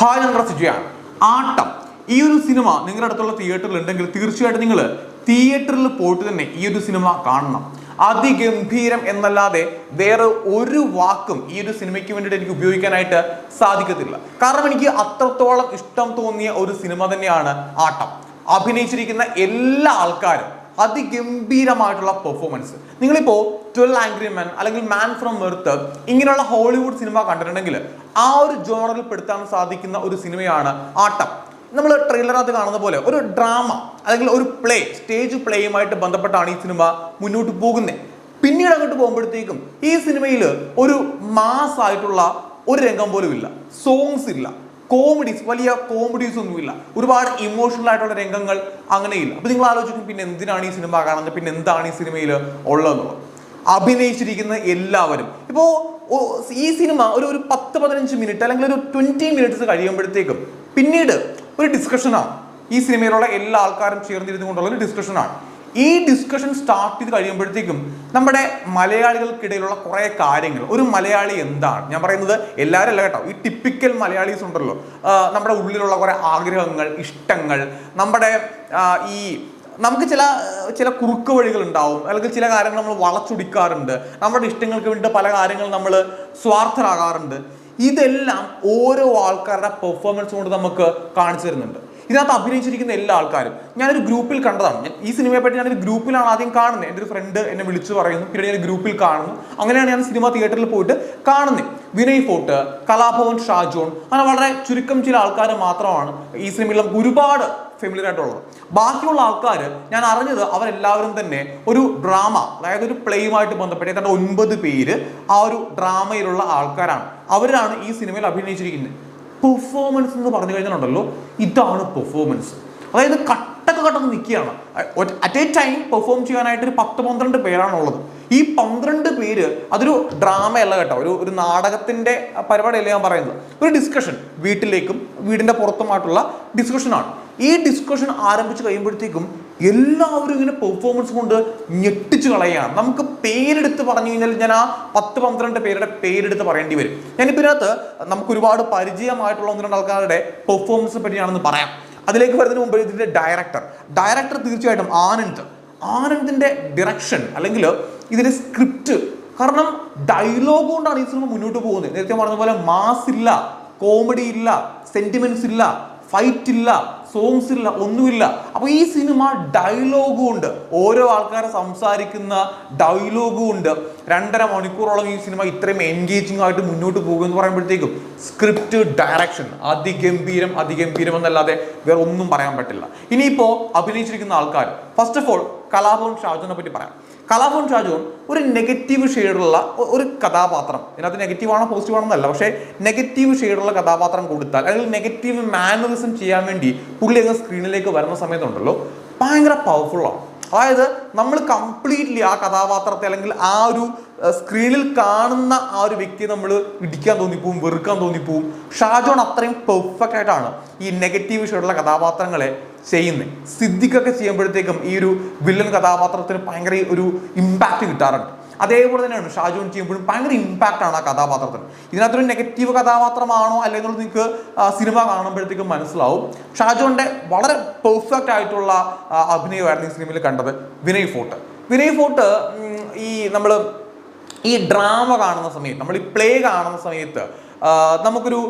Hi സിജുയാണ്. ആട്ടം. ഈ ഒരു സിനിമ നിങ്ങളുടെ അടുത്തുള്ള തിയേറ്ററിൽ ഉണ്ടെങ്കിൽ തീർച്ചയായിട്ടും നിങ്ങൾ തിയേറ്ററിൽ പോയിട്ട് തന്നെ ഈ ഒരു സിനിമ കാണണം. അതിഗംഭീരം എന്നല്ലാതെ വേറെ ഒരു വാക്കും ഈ ഒരു സിനിമയ്ക്ക് വേണ്ടിയിട്ട് എനിക്ക് ഉപയോഗിക്കാനായിട്ട് സാധിക്കത്തില്ല. കാരണം എനിക്ക് അത്രത്തോളം ഇഷ്ടം തോന്നിയ ഒരു സിനിമ തന്നെയാണ് ആട്ടം. അഭിനയിച്ചിരിക്കുന്ന എല്ലാ ആൾക്കാരും അതിഗംഭീരമായിട്ടുള്ള പെർഫോമൻസ് നിങ്ങളിപ്പോ ട്വൽവ് ആംഗ്രി മാൻ അല്ലെങ്കിൽ മാൻ ഫ്രം എർത്ത് ഇങ്ങനെയുള്ള ഹോളിവുഡ് സിനിമ കണ്ടിട്ടുണ്ടെങ്കിൽ ആ ഒരു ജോണറിൽ പെടുത്താൻ സാധിക്കുന്ന ഒരു സിനിമയാണ് ആട്ടം. നമ്മൾ ട്രെയിലറിനകത്ത് കാണുന്ന പോലെ ഒരു ഡ്രാമ അല്ലെങ്കിൽ ഒരു പ്ലേ സ്റ്റേജ് പ്ലേയുമായിട്ട് ബന്ധപ്പെട്ടാണ് ഈ സിനിമ മുന്നോട്ട് പോകുന്നത് പിന്നീട് അങ്ങോട്ട് പോകുമ്പോഴത്തേക്കും ഈ സിനിമയിൽ ഒരു മാസ് ആയിട്ടുള്ള ഒരു രംഗം പോലും ഇല്ല. സോങ്സ് ഇല്ല. കോമഡീസ് വലിയ കോമഡീസ് ഒന്നുമില്ല. ഒരുപാട് ഇമോഷണൽ ആയിട്ടുള്ള രംഗങ്ങൾ അങ്ങനെയില്ല. അപ്പൊ നിങ്ങൾ ആലോചിക്കും പിന്നെ എന്തിനാണ് ഈ സിനിമ കാണുന്നത്? പിന്നെ എന്താണ് ഈ സിനിമയിൽ ഉള്ളതെന്നുള്ളത് അഭിനയിച്ചിരിക്കുന്ന എല്ലാവരും. ഇപ്പോ ഈ സിനിമ ഒരു ഒരു പത്ത് പതിനഞ്ച് മിനിറ്റ് അല്ലെങ്കിൽ ഒരു ട്വന്റി മിനിറ്റ്സ് കഴിയുമ്പോഴത്തേക്കും പിന്നീട് ഒരു ഡിസ്കഷനാണ് ഈ സിനിമയിലുള്ള എല്ലാ ആൾക്കാരും ചേർന്നിരുന്നു കൊണ്ടുള്ള ഒരു ഡിസ്കഷനാണ് ഈ ഡിസ്കഷൻ സ്റ്റാർട്ട് ചെയ്ത് കഴിയുമ്പോഴത്തേക്കും നമ്മുടെ മലയാളികൾക്കിടയിലുള്ള കുറേ കാര്യങ്ങൾ. ഒരു മലയാളി എന്താണ്? ഞാൻ പറയുന്നത് എല്ലാവരും അല്ല കേട്ടോ. ഈ ടിപ്പിക്കൽ മലയാളീസ് ഉണ്ടല്ലോ. നമ്മുടെ ഉള്ളിലുള്ള കുറേ ആഗ്രഹങ്ങൾ ഇഷ്ടങ്ങൾ നമ്മുടെ ഈ നമുക്ക് ചില ചില കുറുക്ക് വഴികൾ ഉണ്ടാവും അല്ലെങ്കിൽ ചില കാര്യങ്ങൾ നമ്മൾ വളച്ചൊടിക്കാറുണ്ട്. നമ്മുടെ ഇഷ്ടങ്ങൾക്ക് വേണ്ടി പല കാര്യങ്ങൾ നമ്മൾ സ്വാർത്ഥരാകാറുണ്ട്. ഇതെല്ലാം ഓരോ ആൾക്കാരുടെ പെർഫോമൻസ് കൊണ്ട് നമുക്ക് കാണിച്ചു തരുന്നുണ്ട്. ഇതിനകത്ത് അഭിനയിച്ചിരിക്കുന്ന എല്ലാ ആൾക്കാരും. ഞാനൊരു ഗ്രൂപ്പിൽ കണ്ടതാണ്. ഞാൻ ഈ സിനിമയെ പറ്റി ഞാനൊരു ഗ്രൂപ്പിലാണ് ആദ്യം കാണുന്നത്. എന്റെ ഒരു ഫ്രണ്ട് എന്നെ വിളിച്ചു പറയുന്നു. പിന്നീട് ഞാൻ ഗ്രൂപ്പിൽ കാണുന്നു. അങ്ങനെയാണ് ഞാൻ സിനിമ തിയേറ്ററിൽ പോയിട്ട് കാണുന്നത്. വിനയ് ഫോർട്ട് കലാഭവൻ ഷാജോൺ അങ്ങനെ വളരെ ചുരുക്കം ചില ആൾക്കാർ മാത്രമാണ് ഈ സിനിമയിൽ നമുക്ക് ഒരുപാട് ഫെമിലിയർ ആയിട്ടുള്ളത്. ബാക്കിയുള്ള ആൾക്കാർ ഞാൻ അറിഞ്ഞത് അവരെല്ലാവരും തന്നെ ഒരു ഡ്രാമ അതായത് ഒരു പ്ലേയുമായിട്ട് ബന്ധപ്പെട്ട് ഏതാണ്ട് ഒൻപത് പേര് ആ ഒരു ഡ്രാമയിലുള്ള ആൾക്കാരാണ്. അവരാണ് ഈ സിനിമയിൽ അഭിനയിച്ചിരിക്കുന്നത്. പെർഫോമൻസ് എന്ന് പറഞ്ഞു കഴിഞ്ഞാലുണ്ടല്ലോ ഇതാണ് പെർഫോമൻസ് അതായത് കട്ടൊക്കെ കട്ടക്ക് നിൽക്കുകയാണ് അറ്റ് എ ടൈം പെർഫോം ചെയ്യാനായിട്ട് ഒരു പത്ത് പന്ത്രണ്ട് പേരാണുള്ളത്. ഈ പന്ത്രണ്ട് പേര് അതൊരു ഡ്രാമയല്ല കേട്ടോ. ഒരു ഒരു നാടകത്തിന്റെ പരിപാടിയല്ല ഞാൻ പറയുന്നത്. ഒരു ഡിസ്കഷൻ വീട്ടിലേക്കും വീടിന്റെ പുറത്തുമായിട്ടുള്ള ഡിസ്കഷനാണ് ഈ ഡിസ്കഷൻ ആരംഭിച്ച് കഴിയുമ്പോഴത്തേക്കും എല്ലാവരും ഇങ്ങനെ പെർഫോമൻസ് കൊണ്ട് ഞെട്ടിച്ച് കളയുകയാണ്. നമുക്ക് പേരെടുത്ത് പറഞ്ഞു കഴിഞ്ഞാൽ ഞാൻ ആ പത്ത് പന്ത്രണ്ട് പേരുടെ പേരെടുത്ത് പറയേണ്ടി വരും. ഞാനിപ്പോൾ ഇതിനകത്ത് നമുക്ക് ഒരുപാട് പരിചയമായിട്ടുള്ള ഒന്ന് രണ്ട് ആൾക്കാരുടെ പെർഫോമൻസ് പറ്റിയാണെന്ന് പറയാം. അതിലേക്ക് വരുന്നതിന് മുമ്പ് ഇതിന്റെ ഡയറക്ടർ ഡയറക്ടർ തീർച്ചയായിട്ടും ആനന്ദ്. ആനന്ദിന്റെ ഡിറക്ഷൻ അല്ലെങ്കിൽ ഇതിന്റെ സ്ക്രിപ്റ്റ് കാരണം ഡയലോഗ് കൊണ്ടാണ് ഈ സിനിമ മുന്നോട്ട് പോകുന്നത്. നേരത്തെ പറഞ്ഞ പോലെ മാസ് ഇല്ല കോമഡി ഇല്ല സെന്റിമെന്റ്സ് ഇല്ല ഫൈറ്റ് ഇല്ല സോങ്സ് ഇല്ല ഒന്നുമില്ല. അപ്പൊ ഈ സിനിമ ഡയലോഗും ഉണ്ട്. ഓരോ ആൾക്കാരെ സംസാരിക്കുന്ന ഡയലോഗും ഉണ്ട്. രണ്ടര മണിക്കൂറോളം ഈ സിനിമ ഇത്രയും എൻഗേജിംഗ് ആയിട്ട് മുന്നോട്ട് പോകും എന്ന് പറയുമ്പോഴത്തേക്കും സ്ക്രിപ്റ്റ് ഡയറക്ഷൻ അതിഗംഭീരം അതിഗംഭീരം എന്നല്ലാതെ വേറെ ഒന്നും പറയാൻ പറ്റില്ല. ഇനിയിപ്പോ അഭിനയിച്ചിരിക്കുന്ന ആൾക്കാർ ഫസ്റ്റ് ഓഫ് ഓൾ കലാഭവൻ ഷാജുനെ പറ്റി പറയാം. കലാഭവൻ ഷാജോൻ ഒരു നെഗറ്റീവ് ഷെയ്ഡുള്ള ഒരു കഥാപാത്രം. ഇതിനകത്ത് നെഗറ്റീവ് ആണോ പോസിറ്റീവ് പക്ഷേ നെഗറ്റീവ് ഷെയ്ഡുള്ള കഥാപാത്രം കൊടുത്താൽ അല്ലെങ്കിൽ നെഗറ്റീവ് മാനറിസം ചെയ്യാൻ വേണ്ടി പുള്ളി അങ്ങ് സ്ക്രീനിലേക്ക് വരുന്ന സമയത്തുണ്ടല്ലോ ഭയങ്കര പവർഫുള്ളാണ് അതായത് നമ്മൾ കംപ്ലീറ്റ്ലി ആ കഥാപാത്രത്തെ അല്ലെങ്കിൽ ആ ഒരു സ്ക്രീനിൽ കാണുന്ന ആ ഒരു വ്യക്തിയെ നമ്മൾ ഇടിക്കാൻ തോന്നിപ്പോവും വെറുക്കാൻ തോന്നിപ്പോവും. ഷാജോൺ അത്രയും പെർഫെക്റ്റ് ആയിട്ടാണ് ഈ നെഗറ്റീവ് ഷെയ്ഡുള്ള കഥാപാത്രങ്ങളെ ചെയ്യുന്നത് സിദ്ദിഖൊക്കെ ചെയ്യുമ്പോഴത്തേക്കും ഈ ഒരു വില്ലൻ കഥാപാത്രത്തിന് ഭയങ്കര ഒരു ഇമ്പാക്റ്റ് കിട്ടാറുണ്ട്. അതേപോലെ തന്നെയാണ് ഷാജോൺ ചെയ്യുമ്പോഴും ഭയങ്കര ഇമ്പാക്റ്റ് ആണ് ആ കഥാപാത്രത്തിന്. ഇതിനകത്തൊരു നെഗറ്റീവ് കഥാപാത്രമാണോ അല്ലെങ്കിൽ നിങ്ങൾക്ക് സിനിമ കാണുമ്പോഴത്തേക്കും മനസ്സിലാവും. ഷാജോന്റെ വളരെ പെർഫെക്റ്റ് ആയിട്ടുള്ള അഭിനയമായിരുന്നു ഈ സിനിമയിൽ കണ്ടത് വിനയ് ഫോർട്ട്. വിനയ് ഫോർട്ട് ഈ നമ്മൾ ഈ ഡ്രാമ കാണുന്ന സമയത്ത് നമ്മൾ ഈ പ്ലേ കാണുന്ന സമയത്ത് നമുക്കൊരു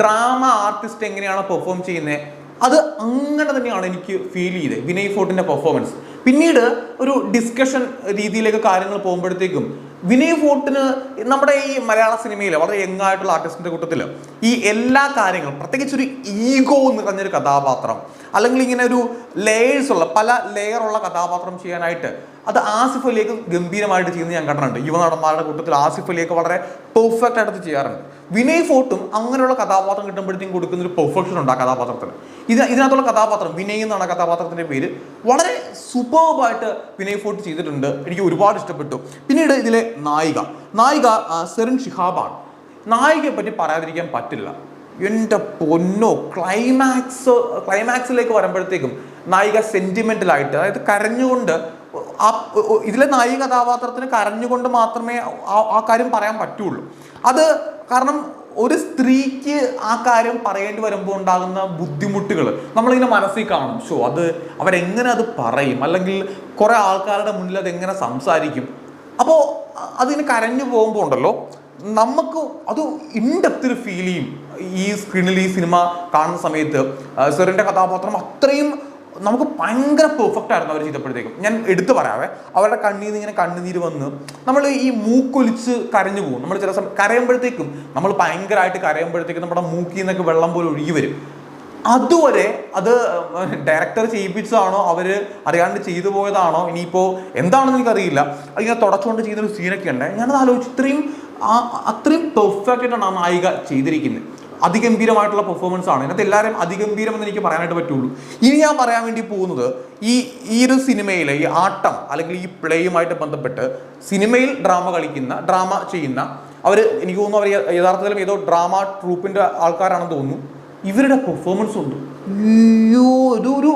ഡ്രാമ ആർട്ടിസ്റ്റ് എങ്ങനെയാണ് പെർഫോം ചെയ്യുന്നത് അത് അങ്ങനെ തന്നെയാണ് എനിക്ക് ഫീൽ ചെയ്തത് വിനയ് ഫോർട്ടിന്റെ പെർഫോമൻസ് പിന്നീട് ഒരു ഡിസ്കഷൻ രീതിയിലേക്ക് കാര്യങ്ങൾ പോകുമ്പോഴത്തേക്കും വിനയ് ഫോർട്ടിന് നമ്മുടെ ഈ മലയാള സിനിമയിൽ വളരെ യങ് ആയിട്ടുള്ള ആർട്ടിസ്റ്റിന്റെ കൂട്ടത്തിൽ ഈ എല്ലാ കാര്യങ്ങളും പ്രത്യേകിച്ച് ഒരു ഈഗോ നിറഞ്ഞൊരു കഥാപാത്രം അല്ലെങ്കിൽ ഇങ്ങനെ ഒരു ലേയേഴ്സ് ഉള്ള പല ലെയറുള്ള കഥാപാത്രം ചെയ്യാനായിട്ട് അത് ആസിഫ് അലിയൊക്കെ ഗംഭീരമായിട്ട് ചെയ്യുന്നത് ഞാൻ കണ്ടിട്ടുണ്ട്. യുവനടന്മാരുടെ കൂട്ടത്തിൽ ആസിഫ് അലിയൊക്കെ വളരെ പെർഫെക്റ്റ് ആയിട്ട് ചെയ്യാറുണ്ട്. വിനയ് ഫോർട്ടും അങ്ങനെയുള്ള കഥാപാത്രം കിട്ടുമ്പോഴത്തേക്കും കൊടുക്കുന്ന ഒരു പെർഫെക്ഷൻ ഉണ്ട് ആ കഥാപാത്രത്തിന് ഇത് ഇതിനകത്തുള്ള കഥാപാത്രം വിനയ് എന്നാണ് കഥാപാത്രത്തിന്റെ പേര്. വളരെ സൂപ്പർബായിട്ട് വിനയ് ഫോർട്ട് ചെയ്തിട്ടുണ്ട്. എനിക്ക് ഒരുപാട് ഇഷ്ടപ്പെട്ടു. പിന്നീട് ഇതിലെ നായിക. നായിക സെറിൻ ഷിഹാബാണ്. നായികയെ പറ്റി പറയാതിരിക്കാൻ പറ്റില്ല. എന്റെ പൊന്നോ ക്ലൈമാക്സ് ക്ലൈമാക്സിലേക്ക് വരുമ്പോഴത്തേക്കും നായിക സെന്റിമെന്റലായിട്ട് അതായത് കരഞ്ഞുകൊണ്ട് ആ ഇതിലെ നായിക കഥാപാത്രത്തിന് കരഞ്ഞുകൊണ്ട് മാത്രമേ ആ- കാര്യം പറയാൻ പറ്റുള്ളൂ. അത് കാരണം ഒരു സ്ത്രീക്ക് ആ കാര്യം പറയേണ്ടി വരുമ്പോൾ ഉണ്ടാകുന്ന ബുദ്ധിമുട്ടുകൾ നമ്മളിങ്ങനെ മനസ്സിൽ കാണും. ഷോ അത് അവരെങ്ങനെ അത് പറയും? അല്ലെങ്കിൽ കുറേ ആൾക്കാരുടെ മുന്നിൽ അത് എങ്ങനെ സംസാരിക്കും? അപ്പോൾ അതിന് കരഞ്ഞു പോകുമ്പോൾ ഉണ്ടല്ലോ നമുക്ക് അത് ഇൻഡെപ്തിൽ ഫീൽ ചെയ്യും. ഈ സ്ക്രീനിൽ ഈ സിനിമ കാണുന്ന സമയത്ത് സെറിന്റെ കഥാപാത്രം അത്രയും നമുക്ക് ഭയങ്കര പെർഫെക്റ്റ് ആയിരുന്നു അവർ ചെയ്തപ്പോഴത്തേക്കും. ഞാൻ എടുത്തു പറയാവേ അവരുടെ കണ്ണീർ ഇങ്ങനെ കണ്ണുനീര് വന്ന് നമ്മൾ ഈ മൂക്കൊലിച്ച് കരഞ്ഞു പോകും. നമ്മൾ ചില സമയം കരയുമ്പോഴത്തേക്കും നമ്മൾ ഭയങ്കരമായിട്ട് കരയുമ്പോഴത്തേക്കും നമ്മുടെ മൂക്കിൽ നിന്നൊക്കെ വെള്ളം പോലെ ഒഴുകി വരും. അതുവരെ അത് ഡയറക്ടർ ചെയ്യിപ്പിച്ചതാണോ അവർ അറിയാണ്ട് ചെയ്തു പോയതാണോ ഇനിയിപ്പോൾ എന്താണെന്ന് എനിക്കറിയില്ല. അതിങ്ങനെ തുടച്ചുകൊണ്ട് ചെയ്യുന്നൊരു സീനൊക്കെ ഉണ്ട് ഞാനത് ആലോചിച്ചു. ഇത്രയും അത്രയും പെർഫെക്റ്റ് ആയിട്ടാണ് ആ നായിക ചെയ്തിരിക്കുന്നത്. അതിഗംഭീരമായിട്ടുള്ള പെർഫോമൻസ് ആണ്. ഇതിനകത്ത് എല്ലാവരും അതിഗംഭീരം എന്ന് എനിക്ക് പറയാനായിട്ട് പറ്റുള്ളൂ. ഇനി ഞാൻ പറയാൻ വേണ്ടി പോകുന്നത് ഈ ഈ ഒരു സിനിമയിലെ ഈ ആട്ടം അല്ലെങ്കിൽ ഈ പ്ലേയുമായിട്ട് ബന്ധപ്പെട്ട് സിനിമയിൽ ഡ്രാമ കളിക്കുന്ന ഡ്രാമ ചെയ്യുന്ന അവർ എനിക്ക് തോന്നുന്നു അവർ യഥാർത്ഥത്തിലും ഏതോ ഡ്രാമ ട്രൂപ്പിന്റെ ആൾക്കാരാണെന്ന് തോന്നുന്നു. ഇവരുടെ പെർഫോമൻസ് ഉണ്ട്. അയ്യോ ഒരു ഒരു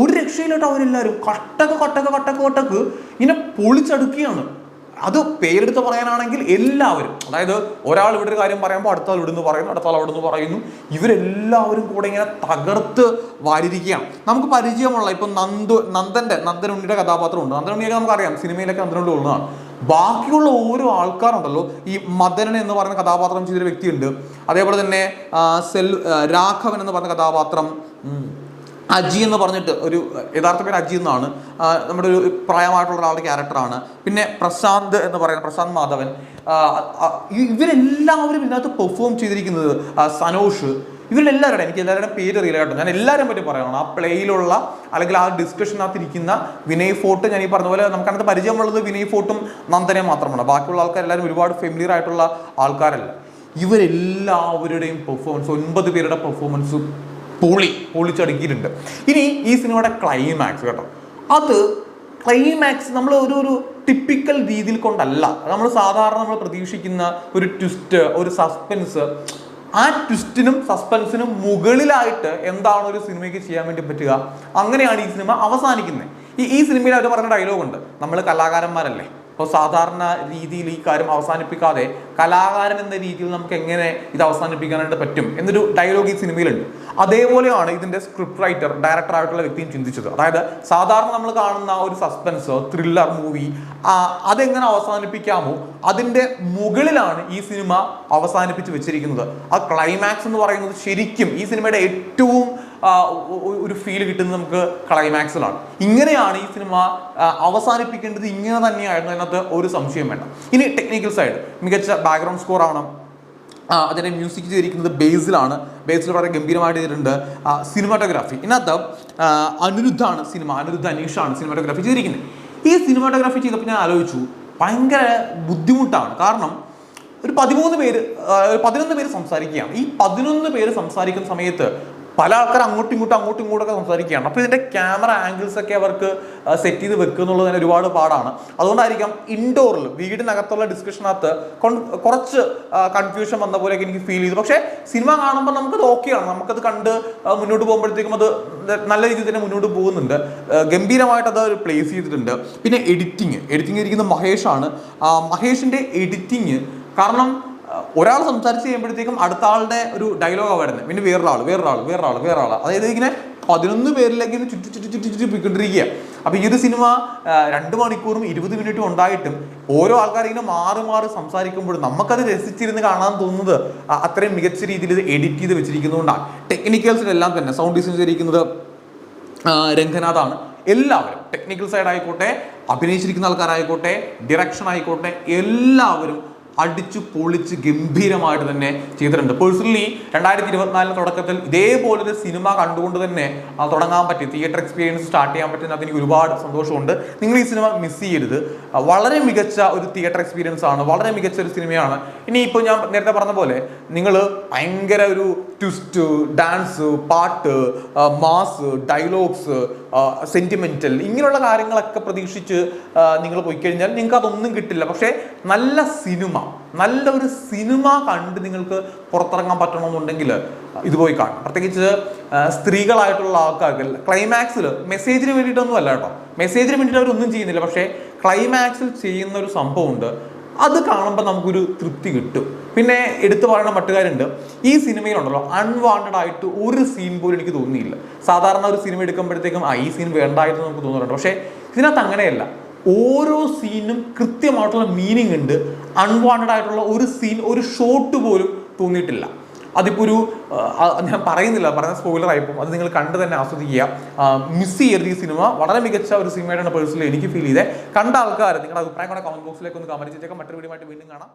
ഒരു രക്ഷയിലോട്ട് അവരെല്ലാവരും കട്ടക്ക് കട്ടക്ക് കട്ടക്ക് കട്ടക്ക് ഇങ്ങനെ പൊളിച്ചടുക്കുകയാണ്. അത് പേരെടുത്ത് പറയാനാണെങ്കിൽ എല്ലാവരും അതായത് ഒരാൾ ഇവിടെ ഒരു കാര്യം പറയുമ്പോൾ അടുത്ത ആൾ ഇവിടുന്ന് പറയുന്നു അടുത്ത ആൾ അവിടുന്ന് പറയുന്നു ഇവരെല്ലാവരും കൂടെ ഇങ്ങനെ തകർത്ത് വാരിയിരിക്കുകയാണ് നമുക്ക് പരിചയമുള്ള ഇപ്പം നന്ദു നന്ദന്റെ നന്ദനുണ്ണിയുടെ കഥാപാത്രമുണ്ട് നന്ദനുണ്ണിയൊക്കെ നമുക്കറിയാം സിനിമയിലൊക്കെ നന്ദനുണ്ണി ഉള്ളതാണ് ബാക്കിയുള്ള ഓരോ ആൾക്കാരുണ്ടല്ലോ ഈ മദനൻ എന്ന് പറയുന്ന കഥാപാത്രം ചെയ്തൊരു വ്യക്തിയുണ്ട്. അതേപോലെ തന്നെ സെൽ രാഘവൻ എന്ന് പറയുന്ന കഥാപാത്രം അജി എന്ന് പറഞ്ഞിട്ട് ഒരു യഥാർത്ഥ പേര് അജി എന്നാണ്. നമ്മുടെ ഒരു പ്രായമായിട്ടുള്ള ഒരാളുടെ ക്യാരക്ടറാണ് പിന്നെ പ്രശാന്ത് എന്ന് പറയുന്ന പ്രശാന്ത് മാധവൻ. ഇവരെല്ലാവരും ഇതിനകത്ത് പെർഫോം ചെയ്തിരിക്കുന്നത് സനോഷ്. ഇവരിലെല്ലാവരുടെ എനിക്ക് എല്ലാവരുടെയും പേര് അറിയില്ല കേട്ടോ. ഞാൻ എല്ലാവരും പറ്റി പറയണം. ആ പ്ലേയിലുള്ള അല്ലെങ്കിൽ ആ ഡിസ്കഷനകത്ത് ഇരിക്കുന്ന വിനയ് ഫോർട്ട് ഞാൻ ഈ പറഞ്ഞ പോലെ നമുക്കതിനകത്ത് പരിചയമുള്ളത് വിനയ് ഫോർട്ടും നന്ദനെ മാത്രമാണ്. ബാക്കിയുള്ള ആൾക്കാർ ആൾക്കാരെല്ലാവരും ഒരുപാട് ഫെമിലിയർ ആയിട്ടുള്ള ആൾക്കാരല്ല. ഇവരെല്ലാവരുടെയും പെർഫോമൻസ് ഒൻപത് പേരുടെ പെർഫോമൻസ് പൊളി പൊളിച്ചടുക്കിയിട്ടുണ്ട്. ഇനി ഈ സിനിമയുടെ ക്ലൈമാക്സ് കേട്ടോ. അത് ക്ലൈമാക്സ് നമ്മൾ ഒരു ഒരു ടിപ്പിക്കൽ രീതിയിൽ കൊണ്ടല്ല. നമ്മൾ സാധാരണ നമ്മൾ പ്രതീക്ഷിക്കുന്ന ഒരു ട്വിസ്റ്റ് ഒരു സസ്പെൻസ് ആ ട്വിസ്റ്റിനും സസ്പെൻസിനും മുകളിലായിട്ട് എന്താണ് ഒരു സിനിമയ്ക്ക് ചെയ്യാൻ വേണ്ടി പറ്റുക? അങ്ങനെയാണ് ഈ സിനിമ അവസാനിക്കുന്നത്. ഈ ഈ സിനിമയിൽ അവർ പറഞ്ഞ ഡയലോഗ് ഉണ്ട്. നമ്മൾ കലാകാരന്മാരല്ലേ? അപ്പോൾ സാധാരണ രീതിയിൽ ഈ കാര്യം അവസാനിപ്പിക്കാതെ കലാകാരൻ എന്ന രീതിയിൽ നമുക്ക് എങ്ങനെ ഇത് അവസാനിപ്പിക്കാനായിട്ട് പറ്റും എന്നൊരു ഡയലോഗ് ഈ സിനിമയിലുണ്ട്. അതേപോലെയാണ് ഇതിന്റെ സ്ക്രിപ്റ്റ് റൈറ്റർ ഡയറക്ടർ ആയിട്ടുള്ള വ്യക്തിയും ചിന്തിച്ചത്. അതായത് സാധാരണ നമ്മൾ കാണുന്ന ഒരു സസ്പെൻസ് ത്രില്ലർ മൂവി അതെങ്ങനെ അവസാനിപ്പിക്കാമോ അതിന്റെ മുകളിലാണ് ഈ സിനിമ അവസാനിപ്പിച്ച് വെച്ചിരിക്കുന്നത്. ആ ക്ലൈമാക്സ് എന്ന് പറയുന്നത് ശരിക്കും ഈ സിനിമയുടെ ഏറ്റവും ഒരു ഫീൽ കിട്ടുന്നത് നമുക്ക് ക്ലൈമാക്സിലാണ് ഇങ്ങനെയാണ് ഈ സിനിമ അവസാനിപ്പിക്കേണ്ടത് ഇങ്ങനെ തന്നെയായിരുന്നു അതിനകത്ത് ഒരു സംശയം വേണ്ട. ഇനി ടെക്നിക്കൽ സൈഡ് മികച്ച ബാക്ക്ഗ്രൗണ്ട് സ്കോർ ആണ് ആ, അതിന്റെ മ്യൂസിക് ചെയ്തിരിക്കുന്നത് ബേസിലാണ്. ബേസിൽ വളരെ ഗംഭീരമായിട്ട് ചെയ്തിട്ടുണ്ട്. സിനിമാറ്റോഗ്രാഫി ഇതിനകത്ത് അനിരുദ്ധാണ് സിനിമ അനിരുദ്ധ അനീഷാണ് സിനിമാറ്റോഗ്രാഫി ചെയ്തിരിക്കുന്നത്. ഈ സിനിമാറ്റോഗ്രാഫി ചെയ്തപ്പോൾ ഞാൻ ആലോചിച്ചു ഭയങ്കര ബുദ്ധിമുട്ടാണ്. കാരണം ഒരു പതിമൂന്ന് പേര് പതിനൊന്ന് പേര് സംസാരിക്കുകയാണ്. ഈ പതിനൊന്ന് പേര് സംസാരിക്കുന്ന സമയത്ത് പല ആൾക്കാർ അങ്ങോട്ടും ഇങ്ങോട്ടും അങ്ങോട്ടും ഇങ്ങോട്ടൊക്കെ സംസാരിക്കുകയാണ്. അപ്പോൾ ഇതിന്റെ ക്യാമറ ആംഗിൾസ് ഒക്കെ അവർക്ക് സെറ്റ് ചെയ്ത് വെക്കുക എന്നുള്ളത് തന്നെ ഒരുപാട് പാടാണ്. അതുകൊണ്ടായിരിക്കാം ഇൻഡോറിൽ വീടിനകത്തുള്ള ഡിസ്കഷനകത്ത് കുറച്ച് കൺഫ്യൂഷൻ വന്ന പോലെയൊക്കെ എനിക്ക് ഫീൽ ചെയ്തു. പക്ഷേ സിനിമ കാണുമ്പോൾ നമുക്കത് ഓക്കെയാണ് നമുക്കത് കണ്ട് മുന്നോട്ട് പോകുമ്പോഴത്തേക്കും അത് നല്ല രീതിയിൽ തന്നെ മുന്നോട്ട് പോകുന്നുണ്ട്. ഗംഭീരമായിട്ട് അത് പ്ലേസ് ചെയ്തിട്ടുണ്ട്. പിന്നെ എഡിറ്റിങ് എഡിറ്റിംഗ് ഇരിക്കുന്ന മഹേഷാണ് മഹേഷിന്റെ എഡിറ്റിങ് കാരണം ഒരാൾ സംസാരിച്ച് കഴിയുമ്പോഴത്തേക്കും അടുത്ത ആളുടെ ഒരു ഡയലോഗാണ് വരുന്നത്. പിന്നെ വേറൊരാൾ വേറൊരാൾ വേറൊരാൾ വേറൊരാൾ. അതായത് ഇങ്ങനെ പതിനൊന്ന് പേരിലേക്ക് ഇങ്ങനെ ചുറ്റി ചുറ്റി ചുറ്റി ചുറ്റി പോയിക്കൊണ്ടിരിക്കുക അപ്പം ഈ ഒരു സിനിമ രണ്ട് മണിക്കൂറും ഇരുപത് മിനിറ്റും ഉണ്ടായിട്ടും ഓരോ ആൾക്കാർ ഇങ്ങനെ മാറി മാറി സംസാരിക്കുമ്പോഴും നമുക്കത് രസിച്ചിരുന്ന് കാണാൻ തോന്നുന്നത് അത്രയും മികച്ച രീതിയിൽ ഇത് എഡിറ്റ് ചെയ്ത് വെച്ചിരിക്കുന്നതുകൊണ്ടാണ്. ടെക്നിക്കൽസിലെല്ലാം തന്നെ സൗണ്ട് ഡിസൈൻ ചെയ്തിരിക്കുന്നത് രംഗനാഥാണ്. എല്ലാവരും ടെക്നിക്കൽ സൈഡ് ആയിക്കോട്ടെ അഭിനയിച്ചിരിക്കുന്ന ആൾക്കാരായിക്കോട്ടെ ഡിറക്ഷൻ ആയിക്കോട്ടെ എല്ലാവരും അടിച്ചു പൊളിച്ച് ഗംഭീരമായിട്ട് തന്നെ ചെയ്തിട്ടുണ്ട്. പേഴ്സണലി രണ്ടായിരത്തി ഇരുപത്തിനാലിന് തുടക്കത്തിൽ ഇതേപോലൊരു സിനിമ കണ്ടുകൊണ്ട് തന്നെ തുടങ്ങാൻ പറ്റി. തിയേറ്റർ എക്സ്പീരിയൻസ് സ്റ്റാർട്ട് ചെയ്യാൻ പറ്റുന്നതിന് എനിക്ക് ഒരുപാട് സന്തോഷമുണ്ട്. നിങ്ങൾ ഈ സിനിമ മിസ് ചെയ്യരുത്. വളരെ മികച്ച ഒരു തിയേറ്റർ എക്സ്പീരിയൻസ് ആണ്. വളരെ മികച്ച ഒരു സിനിമയാണ്. ഇനി ഇപ്പോൾ ഞാൻ നേരത്തെ പറഞ്ഞ പോലെ നിങ്ങൾ ഭയങ്കര ഒരു ട്വിസ്റ്റ് ഡാൻസ് പാട്ട് മാസ് ഡയലോഗ്സ് സെന്റിമെന്റൽ ഇങ്ങനെയുള്ള കാര്യങ്ങളൊക്കെ പ്രതീക്ഷിച്ച് നിങ്ങൾ പോയി കഴിഞ്ഞാൽ നിങ്ങൾക്ക് അതൊന്നും കിട്ടില്ല. പക്ഷേ നല്ല സിനിമ നല്ല ഒരു സിനിമ കണ്ട് നിങ്ങൾക്ക് പുറത്തിറങ്ങാൻ പറ്റണമെന്നുണ്ടെങ്കിൽ ഇത് പോയി കാണും പ്രത്യേകിച്ച് ആ, സ്ത്രീകളായിട്ടുള്ള ആൾക്കാർക്ക് ക്ലൈമാക്സിൽ മെസ്സേജിന് വേണ്ടിയിട്ടൊന്നും അല്ല കേട്ടോ. മെസ്സേജിന് വേണ്ടിയിട്ട് അവരൊന്നും ചെയ്യുന്നില്ല. പക്ഷേ ക്ലൈമാക്സിൽ ചെയ്യുന്ന ഒരു സംഭവമുണ്ട്. അത് കാണുമ്പോൾ നമുക്കൊരു തൃപ്തി കിട്ടും. പിന്നെ എടുത്തു പറയുന്ന മറ്റുകാരുണ്ട്. ഈ സിനിമയിലുണ്ടല്ലോ അൺവാണ്ടഡ് ആയിട്ട് ഒരു സീൻ പോലും എനിക്ക് തോന്നിയില്ല. സാധാരണ ഒരു സിനിമ എടുക്കുമ്പോഴത്തേക്കും ആ ഈ സീൻ വേണ്ടായിരുന്നു നമുക്ക് തോന്നുന്നുണ്ട് പക്ഷേ ഇതിനകത്ത് അങ്ങനെയല്ല. ഓരോ സീനും കൃത്യമായിട്ടുള്ള മീനിങ് ഉണ്ട്. അൺവാണ്ടഡ് ആയിട്ടുള്ള ഒരു സീൻ ഒരു ഷോട്ട് പോലും തോന്നിയിട്ടില്ല. അതിപ്പോൾ ഒരു ഞാൻ പറയുന്നില്ല പറയുന്ന സ്പോയിലർ ആയിപ്പോൾ അത് നിങ്ങൾ കണ്ട് തന്നെ ആസ്വദിക്കുക. മിസ് ചെയ്യരുത് ഈ സിനിമ വളരെ മികച്ച ഒരു സിനിമയായിട്ടാണ് പേഴ്സണലി എനിക്ക് ഫീൽ ചെയ്തത് കണ്ട ആൾക്കാർ നിങ്ങളുടെ അഭിപ്രായം കൂടെ കമന്റ് ബോക്സിലേക്ക് ഒന്ന് കമന്റ് ചെയ്തേക്കാം. മറ്റൊരു വീഡിയോ ആയിട്ട് വീണ്ടും കാണാം.